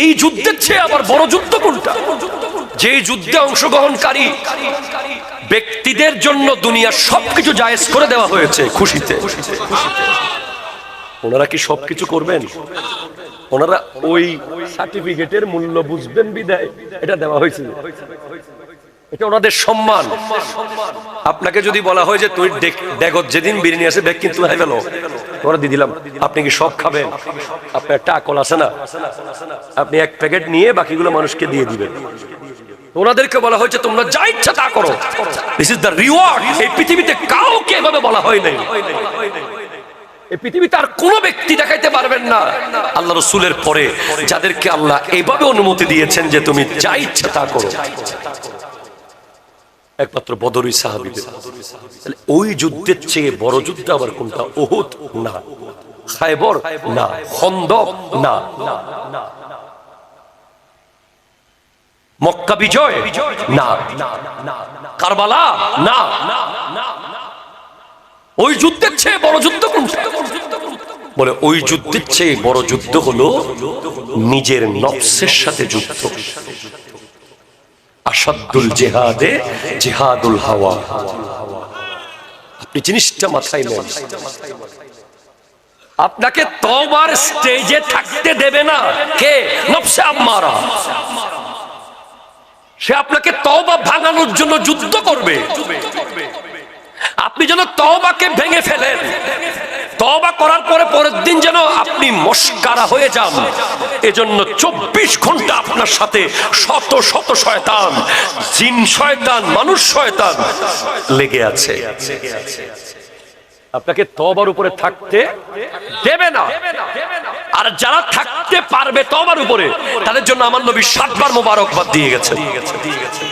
এই যুদ্ধের চেয়ে আবার বড় যুদ্ধ কোনটা? যে যুদ্ধে অংশগ্রহণকারী ব্যক্তিদের জন্য দুনিয়ার সবকিছু জায়েজ করে দেওয়া হয়েছে খুশিতে। ওনারা কি সবকিছু করবেন? ওনারা ওই সার্টিফিকেটের মূল্য বুঝবেন বিদায়। এটা দেওয়া হয়েছিল। এটা ওনাদের সম্মান। আপনাকে যদি বলা হয় যে, তুই ডেগত যেদিন বিরিয়ানি আছে ব্যাগ কিন্তু হাই গেল। ওরা দিয়ে দিলাম, আপনি কি সব খাবেন? আপনার একটা আকল আছে না? আপনি এক প্যাকেট নিয়ে বাকিগুলো মানুষকে দিয়ে দিবেন। ওনাদেরকে বলা হয়েছে তোমরা যা ইচ্ছা তা করো। দিস ইজ দ্য রিওয়ার্ড এই পৃথিবীতে কাউকে এভাবে বলা হয় নাই। এই পৃথিবীতে আর কোনো ব্যক্তি দেখাইতে পারবেন না। আল্লাহ রসুলের পরে যাদেরকে আল্লাহ এইভাবে অনুমতি দিয়েছেন যে, তুমি যা ইচ্ছা তা করো। একমাত্র বদরই সাহাবিদের। তাহলে ওই যুদ্ধের চেয়ে বড় যুদ্ধ আবার কোনটা? ওহুদ না। খায়বর? না। খন্দক? না। মক্কা বিজয়? না। কারবালা? না। ওই যুদ্ধের চেয়ে বড় যুদ্ধ বলে ওই যুদ্ধের চেয়ে বড় যুদ্ধ হলো নিজের নফসের সাথে যুদ্ধ। আসাদুল জেহাদে জেহাদুল হাওয়া। আপনি জিনিসটা মাথায় নেন। আপনাকে তবার স্টেজে থাকতে দেবে না। কে? নফসে আম্মারা। সে আপনাকে তওবা ভাঙানোর জন্য যুদ্ধ করবে। আপনি যেন তওবাকে ভেঙে ফেলেন। তওবা করার পরে পরের দিন যেন আপনি মস্কারা হয়ে যান। এজন্য চব্বিশ ঘণ্টা আপনার সাথে শত শত শয়তান, জিন শয়তান, মানুষ শয়তান লেগে আছে। আপনাকে তবার উপরে থাকতে দেবে না। আর যারা থাকতে পারবে তবার উপরে, তাদের জন্য আমার নবী সাতবার মোবারকবাদ দিয়ে গেছে দিয়ে গেছে দিয়ে গেছে